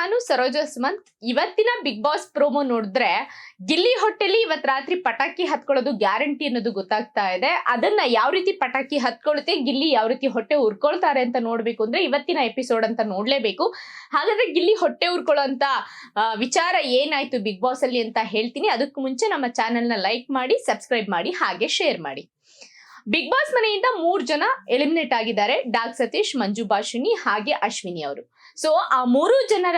ನಾನು ಸರೋಜ ಸುಮಂತ್ ಇವತ್ತಿನ big boss promo ನೋಡಿದ್ರೆ ಗಿಲ್ಲಿ ಹೊಟ್ಟೆಲಿ ಇವತ್ ರಾತ್ರಿ ಪಟಾಕಿ ಹತ್ಕೊಳ್ಳೋದು ಗ್ಯಾರಂಟಿ ಅನ್ನೋದು ಗೊತ್ತಾಗ್ತಾ ಇದೆ. ಅದನ್ನ ಯಾವ ರೀತಿ ಪಟಾಕಿ ಹತ್ಕೊಳ್ಳುತ್ತೆ, ಗಿಲ್ಲಿ ಯಾವ ರೀತಿ ಹೊಟ್ಟೆ ಉರ್ಕೊಳ್ತಾರೆ ಅಂತ ನೋಡ್ಬೇಕು ಅಂದ್ರೆ ಇವತ್ತಿನ ಎಪಿಸೋಡ್ ಅಂತ ನೋಡ್ಲೇಬೇಕು. ಹಾಗಾದ್ರೆ ಗಿಲ್ಲಿ ಹೊಟ್ಟೆ ಉರ್ಕೊಳ್ಳೋ ಅಂತ ವಿಚಾರ ಏನಾಯ್ತು ಬಿಗ್ ಬಾಸ್ ಅಲ್ಲಿ ಅಂತ ಹೇಳ್ತೀನಿ. ಅದಕ್ಕೂ ಮುಂಚೆ ನಮ್ಮ ಚಾನೆಲ್ನ ಲೈಕ್ ಮಾಡಿ ಸಬ್ಸ್ಕ್ರೈಬ್ ಮಾಡಿ, ಹಾಗೆ ಶೇರ್ ಮಾಡಿ. ಬಿಗ್ ಬಾಸ್ ಮನೆಯಿಂದ ಮೂರ್ ಜನ ಎಲಿಮಿನೇಟ್ ಆಗಿದ್ದಾರೆ. ಡಾಗ್ ಸತೀಶ್ ಮಂಜು ಭಾಷಿಣಿ ಹಾಗೆ ಅಶ್ವಿನಿ ಅವರು ಸೊ ಆ ಮೂರು ಜನರ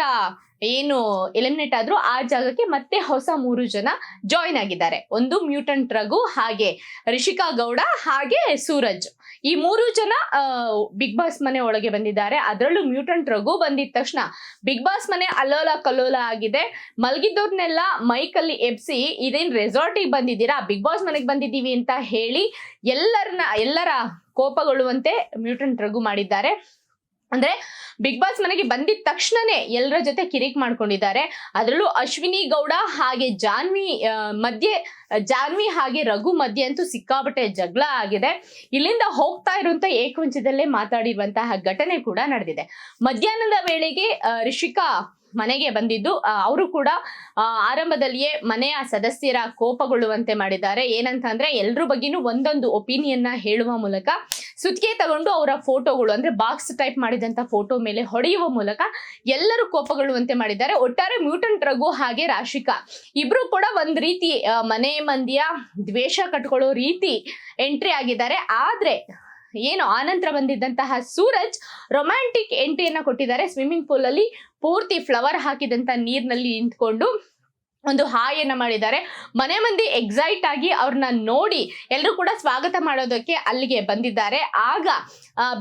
ಏನು ಎಲಿಮಿನೇಟ್ ಆದ್ರು ಆ ಜಾಗಕ್ಕೆ ಮತ್ತೆ ಹೊಸ ಮೂರು ಜನ ಜಾಯಿನ್ ಆಗಿದ್ದಾರೆ. ಒಂದು ಮ್ಯೂಟಂಟ್ ರಘು, ಹಾಗೆ ರಿಷಿಕಾ ಗೌಡ, ಹಾಗೆ ಸೂರಜ್. ಈ ಮೂರು ಜನ ಬಿಗ್ ಬಾಸ್ ಮನೆ ಒಳಗೆ ಬಂದಿದ್ದಾರೆ. ಅದರಲ್ಲೂ ಮ್ಯೂಟಂಟ್ ರಘು ಬಂದಿದ ತಕ್ಷಣ ಬಿಗ್ ಬಾಸ್ ಮನೆ ಅಲ್ಲೋಲ ಕಲ್ಲೋಲ ಆಗಿದೆ. ಮಲಗಿದ್ದವ್ರನ್ನೆಲ್ಲ ಮೈಕಲ್ಲಿ ಎಬ್ಸಿ, ಇದೇನ್ ರೆಸಾರ್ಟಿಗೆ ಬಂದಿದ್ದೀರಾ? ಬಿಗ್ ಬಾಸ್ ಮನೆಗೆ ಬಂದಿದ್ದೀವಿ ಅಂತ ಹೇಳಿ ಎಲ್ಲರನ್ನ ಎಲ್ಲರ ಕೋಪಗೊಳ್ಳುವಂತೆ ಮ್ಯೂಟಂಟ್ ರಘು ಮಾಡಿದ್ದಾರೆ. ಅಂದ್ರೆ ಬಿಗ್ ಬಾಸ್ ಮನೆಗೆ ಬಂದಿದ ತಕ್ಷಣನೇ ಎಲ್ಲರ ಜೊತೆ ಕಿರಿಕ್ ಮಾಡ್ಕೊಂಡಿದ್ದಾರೆ. ಅದರಲ್ಲೂ ಅಶ್ವಿನಿ ಗೌಡ ಹಾಗೆ ಜಾನ್ವಿ ಮಧ್ಯೆ, ಜಾನ್ವಿ ಹಾಗೆ ರಘು ಮಧ್ಯೆ ಅಂತೂ ಸಿಕ್ಕಾಬಟ್ಟೆ ಜಗಳ ಆಗಿದೆ. ಇಲ್ಲಿಂದ ಹೋಗ್ತಾ ಇರುವಂತ ಏಕವಂಚದಲ್ಲೇ ಮಾತಾಡಿರುವಂತಹ ಘಟನೆ ಕೂಡ ನಡೆದಿದೆ. ಮಧ್ಯಾಹ್ನದ ವೇಳೆಗೆ ರಿಷಿಕಾ ಮನೆಗೆ ಬಂದಿದ್ದು ಅವರು ಕೂಡ ಆರಂಭದಲ್ಲಿಯೇ ಮನೆಯ ಸದಸ್ಯರ ಕೋಪಗೊಳ್ಳುವಂತೆ ಮಾಡಿದ್ದಾರೆ. ಏನಂತ ಅಂದ್ರೆ ಎಲ್ರ ಬಗ್ಗೆನೂ ಒಂದೊಂದು ಒಪಿನಿಯನ್ನ ಹೇಳುವ ಮೂಲಕ, ಸುತ್ತಿಗೆ ತಗೊಂಡು ಅವರ ಫೋಟೋಗಳು, ಅಂದ್ರೆ ಬಾಕ್ಸ್ ಟೈಪ್ ಮಾಡಿದಂತ ಫೋಟೋ ಮೇಲೆ ಹೊಡೆಯುವ ಮೂಲಕ ಎಲ್ಲರೂ ಕೋಪಗೊಳ್ಳುವಂತೆ ಮಾಡಿದ್ದಾರೆ. ಒಟ್ಟಾರೆ ಮ್ಯೂಟನ್ ರಘು ಹಾಗೆ ರಾಶಿಕಾ, ಇಬ್ರು ಕೂಡ ಒಂದ್ ರೀತಿ ಮನೆ ಮಂದಿಯ ದ್ವೇಷ ಕಟ್ಕೊಳ್ಳೋ ರೀತಿ ಎಂಟ್ರಿ ಆಗಿದ್ದಾರೆ. ಆದ್ರೆ ಏನು ಆನಂತರ ಬಂದಿದ್ದಂತಹ ಸೂರಜ್ ರೊಮ್ಯಾಂಟಿಕ್ ಎಂಟ್ರಿಯನ್ನ ಕೊಟ್ಟಿದ್ದಾರೆ. ಸ್ವಿಮ್ಮಿಂಗ್ ಪೂಲ್ ಅಲ್ಲಿ ಪೂರ್ತಿ ಫ್ಲವರ್ ಹಾಕಿದಂತ ನೀರ್ನಲ್ಲಿ ನಿಂತ್ಕೊಂಡು ಒಂದು ಹಾಯನ್ನು ಮಾಡಿದ್ದಾರೆ. ಮನೆ ಮಂದಿ ಎಕ್ಸೈಟ್ ಆಗಿ ಅವ್ರನ್ನ ನೋಡಿ ಎಲ್ಲರೂ ಕೂಡ ಸ್ವಾಗತ ಮಾಡೋದಕ್ಕೆ ಅಲ್ಲಿಗೆ ಬಂದಿದ್ದಾರೆ. ಆಗ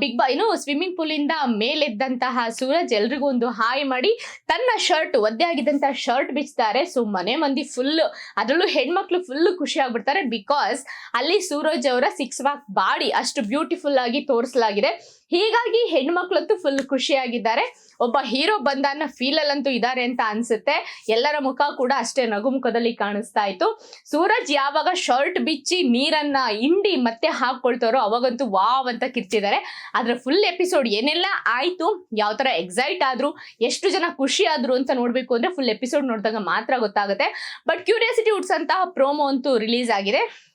ಬಿಗ್ ಬಾ ಏನು ಸ್ವಿಮ್ಮಿಂಗ್ ಪೂಲ್ ಇಂದ ಮೇಲೆದ್ದಂತಹ ಸೂರಜ್ ಎಲ್ರಿಗೂ ಒಂದು ಹಾಯ್ ಮಾಡಿ ತನ್ನ ಶರ್ಟ್ ಒದ್ದೆ ಆಗಿದ್ದಂತಹ ಶರ್ಟ್ ಬಿಚ್ತಾರೆ ಸೊ ಮನೆ ಮಂದಿ ಫುಲ್ ಅದರಲ್ಲೂ ಹೆಣ್ಮಕ್ಳು ಫುಲ್ ಖುಷಿ ಆಗ್ಬಿಡ್ತಾರೆ ಬಿಕಾಸ್ ಅಲ್ಲಿ ಸೂರಜ್ ಅವರ ಸಿಕ್ಸ್ ವಾಕ್ ಬಾಡಿ ಅಷ್ಟು ಬ್ಯೂಟಿಫುಲ್ ಆಗಿ ತೋರಿಸಲಾಗಿದೆ. ಹೀಗಾಗಿ ಹೆಣ್ಮಕ್ಳಂತೂ ಫುಲ್ ಖುಷಿಯಾಗಿದ್ದಾರೆ. ಒಬ್ಬ ಹೀರೋ ಬಂದ ಅನ್ನೋ ಫೀಲ್ ಅಲ್ಲಂತೂ ಇದ್ದಾರೆ ಅಂತ ಅನ್ಸುತ್ತೆ. ಎಲ್ಲರ ಮುಖ ಕೂಡ ಅಷ್ಟೇ ನಗುಮುಖದಲ್ಲಿ ಕಾಣಿಸ್ತಾ ಇತ್ತು. ಸೂರಜ್ ಯಾವಾಗ ಶರ್ಟ್ ಬಿಚ್ಚಿ ನೀರನ್ನ ಹಿಂಡಿ ಮತ್ತೆ ಹಾಕೊಳ್ತಾರೋ ಅವಾಗಂತೂ ವಾವ್ ಅಂತ ಕಿರ್ತಿದ್ದಾರೆ ಆದ್ರೆ ಫುಲ್ ಎಪಿಸೋಡ್ ಏನೆಲ್ಲ ಆಯ್ತು, ಯಾವ ತರ ಎಕ್ಸೈಟ್ ಆದ್ರು, ಎಷ್ಟು ಜನ ಖುಷಿ ಆದ್ರು ಅಂತ ನೋಡ್ಬೇಕು ಅಂದ್ರೆ ಫುಲ್ ಎಪಿಸೋಡ್ ನೋಡಿದಾಗ ಮಾತ್ರ ಗೊತ್ತಾಗುತ್ತೆ. ಬಟ್ ಕ್ಯೂರಿಯಾಸಿಟಿ ಉಡ್ಸಂತಹ ಪ್ರೋಮೋ ಅಂತೂ ರಿಲೀಸ್ ಆಗಿದೆ.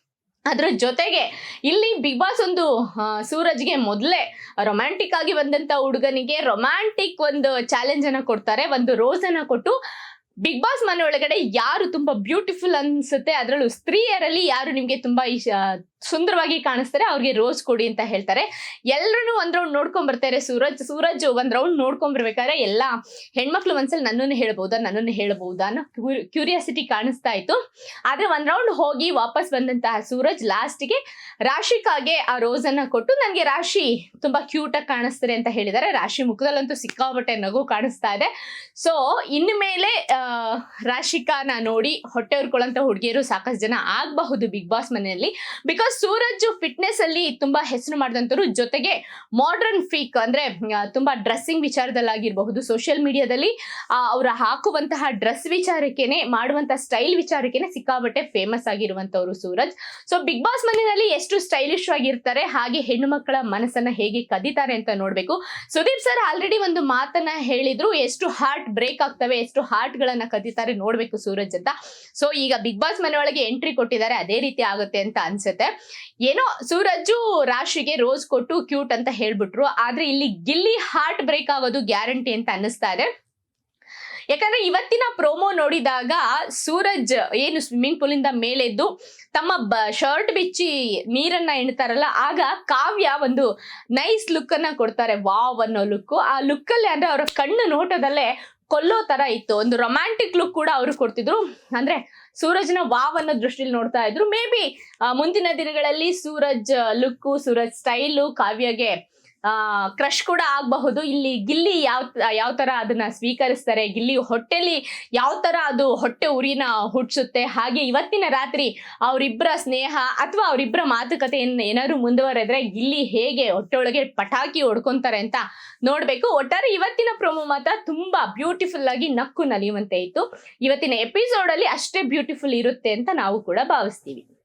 ಅದ್ರ ಜೊತೆಗೆ ಇಲ್ಲಿ ಬಿಗ್ ಬಾಸ್ ಒಂದು ಸೂರಜ್ಗೆ ಮೊದಲೇ ರೊಮ್ಯಾಂಟಿಕ್ ಆಗಿ ಬಂದಂತ ಹುಡುಗನಿಗೆ ರೊಮ್ಯಾಂಟಿಕ್ ಒಂದು ಚಾಲೆಂಜ್ ಅನ್ನ ಕೊಡ್ತಾರೆ, ಒಂದು ರೋಸ್ ಕೊಟ್ಟು ಬಿಗ್ ಬಾಸ್ ಮನೆ ಒಳಗಡೆ ಯಾರು ತುಂಬಾ ಬ್ಯೂಟಿಫುಲ್ ಅನ್ಸುತ್ತೆ, ಅದರಲ್ಲೂ ಸ್ತ್ರೀಯರಲ್ಲಿ ಯಾರು ನಿಮ್ಗೆ ತುಂಬಾ ಸುಂದರವಾಗಿ ಕಾಣಿಸ್ತಾರೆ, ಅವ್ರಿಗೆ ರೋಸ್ ಕೊಡಿ ಅಂತ ಹೇಳ್ತಾರೆ. ಎಲ್ಲರೂ ಒಂದ್ ರೌಂಡ್ ನೋಡ್ಕೊಂಡ್ ಬರ್ತಾರೆ, ಸೂರಜ್ ಸೂರಜ್ ಒಂದ್ ರೌಂಡ್ ನೋಡ್ಕೊಂಡ್ ಬರ್ಬೇಕಾದ್ರೆ ಎಲ್ಲ ಹೆಣ್ಮಕ್ಳು ಒಂದ್ಸಲ ನನ್ನನ್ನು ಹೇಳ್ಬಹುದಾ ನನ್ನನ್ನು ಹೇಳ್ಬಹುದಾ ಅನ್ನೋ ಕ್ಯೂರಿಯಾಸಿಟಿ ಕಾಣಿಸ್ತಾ ಇತ್ತು. ಆದ್ರೆ ಒಂದ್ ರೌಂಡ್ ಹೋಗಿ ವಾಪಸ್ ಬಂದಂತಹ ಸೂರಜ್ ಲಾಸ್ಟ್ಗೆ ರಾಶಿಕಾಗೆ ಆ ರೋಸ್ ಅನ್ನ ಕೊಟ್ಟು ನನಗೆ ರಾಶಿ ತುಂಬಾ ಕ್ಯೂಟ್ ಆಗಿ ಕಾಣಿಸ್ತಾರೆ ಅಂತ ಹೇಳಿದ್ದಾರೆ. ರಾಶಿ ಮುಖದಲ್ಲಂತೂ ಸಿಕ್ಕಾಬಟ್ಟೆ ನಗು ಕಾಣಿಸ್ತಾ ಇದೆ. ಸೊ ಇನ್ಮೇಲೆ ರಾಶಿಕಾನ ನೋಡಿ ಹೊಟ್ಟೆ ಉರ್ಕೊಳ್ಳೋಂಥ ಹುಡುಗಿಯರು ಸಾಕಷ್ಟು ಜನ ಆಗಬಹುದು ಬಿಗ್ ಬಾಸ್ ಮನೆಯಲ್ಲಿ. ಬಿಕಾಸ್ ಸೂರಜ್ ಫಿಟ್ನೆಸ್ ಅಲ್ಲಿ ತುಂಬಾ ಹೆಸರು ಮಾಡಿದಂಥವ್ರು ಜೊತೆಗೆ ಮಾಡರ್ನ್ ಫೀಕ್ ಅಂದ್ರೆ ತುಂಬಾ ಡ್ರೆಸ್ಸಿಂಗ್ ವಿಚಾರದಲ್ಲಾಗಿರಬಹುದು. ಸೋಷಿಯಲ್ ಮೀಡಿಯಾದಲ್ಲಿ ಅವರ ಹಾಕುವಂತಹ ಡ್ರೆಸ್ ವಿಚಾರಕ್ಕೆನೆ ಮಾಡುವಂತಹ ಸ್ಟೈಲ್ ವಿಚಾರಕ್ಕೆನೆ ಸಿಕ್ಕಾಬಟ್ಟೆ ಫೇಮಸ್ ಆಗಿರುವಂತವ್ರು ಸೂರಜ್. ಸೊ ಬಿಗ್ ಬಾಸ್ ಮನೆಯಲ್ಲಿ ಎಷ್ಟು ಸ್ಟೈಲಿಶ್ ಆಗಿರ್ತಾರೆ, ಹಾಗೆ ಹೆಣ್ಣು ಮಕ್ಕಳ ಮನಸ್ಸನ್ನ ಹೇಗೆ ಕದೀತಾರೆ ಅಂತ ನೋಡ್ಬೇಕು. ಸುದೀಪ್ ಸರ್ ಆಲ್ರೆಡಿ ಒಂದು ಮಾತನ್ನ ಹೇಳಿದ್ರು, ಎಷ್ಟು ಹಾರ್ಟ್ ಬ್ರೇಕ್ ಆಗ್ತವೆ, ಎಷ್ಟು ಹಾರ್ಟ್ ಕದೀತಾರೆ, ನೋಡ್ಬೇಕು ಸೂರಜ್ ಅಂತ. ಸೊ ಈಗ ಬಿಗ್ ಬಾಸ್ ಮನೆಯೊಳಗೆ ಎಂಟ್ರಿ ಕೊಟ್ಟಿದ್ದಾರೆ, ಅದೇ ರೀತಿ ಆಗುತ್ತೆ ಅಂತ ಅನ್ಸುತ್ತೆ. ಏನೋ ಸೂರಜ್ ರಾಶಿಗೆ ರೋಸ್ ಕೊಟ್ಟು ಕ್ಯೂಟ್ ಅಂತ ಹೇಳ್ಬಿಟ್ರು. ಆದ್ರೆ ಇಲ್ಲಿ ಗಿಲ್ಲಿ ಹಾರ್ಟ್ ಬ್ರೇಕ್ ಆಗೋದು ಗ್ಯಾರಂಟಿ ಅಂತ ಅನ್ನಿಸ್ತಾ ಇದೆ. ಯಾಕಂದ್ರೆ ಇವತ್ತಿನ ಪ್ರೋಮೋ ನೋಡಿದಾಗ ಸೂರಜ್ ಏನು ಸ್ವಿಮ್ಮಿಂಗ್ ಪೂಲ್ ಇಂದ ಮೇಲೆದ್ದು ತಮ್ಮ ಶರ್ಟ್ ಬಿಚ್ಚಿ ನೀರನ್ನ ಎಣ್ತಾರಲ್ಲ, ಆಗ ಕಾವ್ಯ ಒಂದು ನೈಸ್ ಲುಕ್ ಅನ್ನ ಕೊಡ್ತಾರೆ. ವಾವ್ ಅನ್ನೋ ಲುಕ್ ಆ ಲುಕ್ ಅಲ್ಲಿ ಅಂದ್ರೆ ಅವರ ಕಣ್ಣು ನೋಟದಲ್ಲೇ ಕೊಲ್ಲೋ ತರ ಇತ್ತು. ಒಂದು ರೊಮ್ಯಾಂಟಿಕ್ ಲುಕ್ ಕೂಡ ಅವರು ಕೊಡ್ತಿದ್ರು. ಅಂದ್ರೆ ಸೂರಜ್ನ ವಾವ್ ಅನ್ನೋ ದೃಷ್ಟಿಲಿ ನೋಡ್ತಾ ಇದ್ರು. ಮೇ ಬಿ ಮುಂದಿನ ದಿನಗಳಲ್ಲಿ ಸೂರಜ್ ಲುಕ್ ಸೂರಜ್ ಸ್ಟೈಲು ಕಾವ್ಯಗೆ ಕ್ರಶ್ ಕೂಡ ಆಗಬಹುದು. ಇಲ್ಲಿ ಗಿಲ್ಲಿ ಯಾವ ಯಾವ ತರ ಅದನ್ನ ಸ್ವೀಕರಿಸ್ತಾರೆ, ಗಿಲ್ಲಿ ಹೊಟ್ಟೆಲಿ ಯಾವ ತರ ಅದು ಹೊಟ್ಟೆ ಉರಿನ ಹುಟ್ಟಿಸುತ್ತೆ ಹಾಗೆ ಇವತ್ತಿನ ರಾತ್ರಿ ಅವರಿಬ್ಬರ ಸ್ನೇಹ ಅಥವಾ ಅವರಿಬ್ಬರ ಮಾತುಕತೆ ಏನಾದ್ರು ಮುಂದುವರೆದ್ರೆ ಗಿಲ್ಲಿ ಹೇಗೆ ಹೊಟ್ಟೆ ಒಳಗೆ ಪಟಾಕಿ ಹೊಡ್ಕೊಂತಾರೆ ಅಂತ ನೋಡ್ಬೇಕು. ಒಟ್ಟಾರೆ ಇವತ್ತಿನ ಪ್ರೊಮೋ ಮಾತ್ರ ತುಂಬಾ ಬ್ಯೂಟಿಫುಲ್ ಆಗಿ ನಕ್ಕು ನಲಿಯುವಂತೆ ಇತ್ತು. ಇವತ್ತಿನ ಎಪಿಸೋಡ್ ಅಲ್ಲಿ ಅಷ್ಟೇ ಬ್ಯೂಟಿಫುಲ್ ಇರುತ್ತೆ ಅಂತ ನಾವು ಕೂಡ ಭಾವಿಸ್ತೀವಿ.